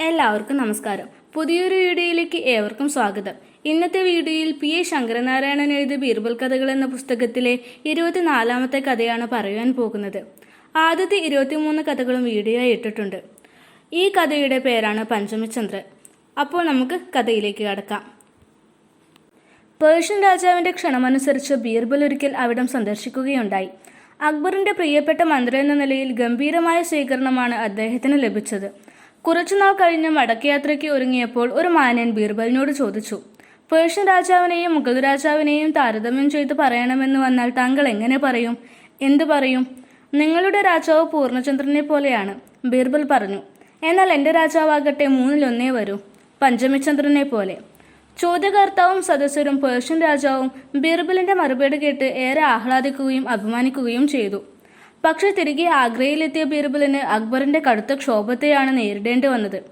എല്ലാവർക്കും നമസ്കാരം. പുതിയൊരു വീഡിയോയിലേക്ക് ഏവർക്കും സ്വാഗതം. ഇന്നത്തെ വീഡിയോയിൽ പി എ ശങ്കരനാരായണൻ എഴുതിയ ബീർബൽ കഥകൾ എന്ന പുസ്തകത്തിലെ ഇരുപത്തിനാലാമത്തെ കഥയാണ് പറയുവാൻ പോകുന്നത്. ആദ്യത്തെ ഇരുപത്തിമൂന്ന് കഥകളും വീഡിയോ ഇട്ടിട്ടുണ്ട്. ഈ കഥയുടെ പേരാണ് പഞ്ചമിചന്ദ്രൻ. അപ്പോൾ നമുക്ക് കഥയിലേക്ക് കടക്കാം. പേർഷ്യൻ രാജാവിന്റെ ക്ഷണമനുസരിച്ച് ബീർബൽ ഒരിക്കൽ അവിടം സന്ദർശിക്കുകയുണ്ടായി. അക്ബറിന്റെ പ്രിയപ്പെട്ട മന്ത്രി എന്ന നിലയിൽ ഗംഭീരമായ സ്വീകരണമാണ് അദ്ദേഹത്തിന് ലഭിച്ചത്. കുറച്ചുനാൾ കഴിഞ്ഞ് മടക്കയാത്രയ്ക്ക് ഒരുങ്ങിയപ്പോൾ ഒരു മാനൻ ബീർബലിനോട് ചോദിച്ചു പേർഷ്യൻ രാജാവിനെയും മുഗൾ രാജാവിനെയും താരതമ്യം ചെയ്ത് പറയണമെന്ന് വന്നാൽ താങ്കൾ എങ്ങനെ പറയും? എന്തു പറയും? നിങ്ങളുടെ രാജാവ് പൂർണചന്ദ്രനെ പോലെയാണ് ബീർബൽ പറഞ്ഞു. എന്നാൽ എന്റെ രാജാവാകട്ടെ മൂന്നിലൊന്നേ വരൂ പഞ്ചമിചന്ദ്രനെ പോലെ. ചോദ്യകർത്താവും സദസ്യരും പേർഷ്യൻ രാജാവും ബീർബലിന്റെ മറുപടി കേട്ട് ഏറെ ആഹ്ലാദിക്കുകയും അഭിമാനിക്കുകയും ചെയ്തു. പക്ഷെ തിരികെ ആഗ്രയിലെത്തിയ ബീർബലിന് അക്ബറിന്റെ കടുത്ത ക്ഷോഭത്തെയാണ് നേരിടേണ്ടി വന്നത്.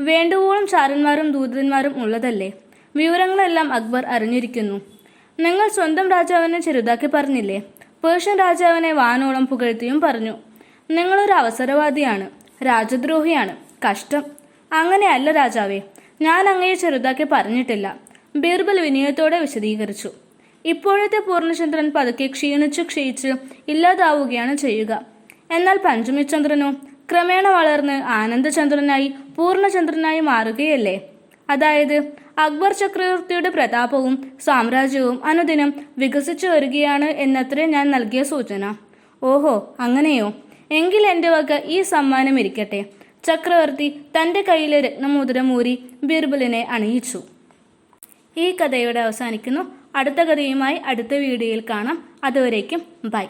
വേണ്ടുവോളം ചാരന്മാരും ദൂതന്മാരും ഉള്ളതല്ലേ? വിവരങ്ങളെല്ലാം അക്ബർ അറിഞ്ഞിരിക്കുന്നു. നിങ്ങൾ സ്വന്തം രാജാവിനെ ചെറുതാക്കി പറഞ്ഞില്ലേ? പേർഷ്യൻ രാജാവിനെ വാനോളം പുകഴ്ത്തിയും പറഞ്ഞു. നിങ്ങളൊരു അവസരവാദിയാണ് രാജദ്രോഹിയാണ് കഷ്ടം. അങ്ങനെയല്ല രാജാവേ ഞാൻ അങ്ങയെ ചെറുതാക്കി പറഞ്ഞിട്ടില്ല ബീർബൽ വിനയത്തോടെ വിശദീകരിച്ചു. ഇപ്പോഴത്തെ പൂർണചന്ദ്രൻ പതുക്കെ ക്ഷീണിച്ചു ക്ഷയിച്ച് ഇല്ലാതാവുകയാണ് ചെയ്യുക. എന്നാൽ പഞ്ചമിചന്ദ്രനോ ക്രമേണ വളർന്ന് ആനന്ദചന്ദ്രനായി പൂർണചന്ദ്രനായി മാറുകയല്ലേ? അതായത് അക്ബർ ചക്രവർത്തിയുടെ പ്രതാപവും സാമ്രാജ്യവും അനുദിനം വികസിച്ചു വരികയാണ് എന്നത്രേ ഞാൻ നൽകിയ സൂചന. ഓഹോ അങ്ങനെയോ? എങ്കിൽ എന്റെ വക ഈ സമ്മാനം ഇരിക്കട്ടെ. ചക്രവർത്തി തന്റെ കയ്യിലെ രത്നമോതിരം ഊരി ബീർബലിനെ അണിയിച്ചു. ഈ കഥയോടെ അവസാനിക്കുന്നു. അടുത്ത കഥയുമായി അടുത്ത വീഡിയോയിൽ കാണാം. അതുവരേക്കും ബൈ.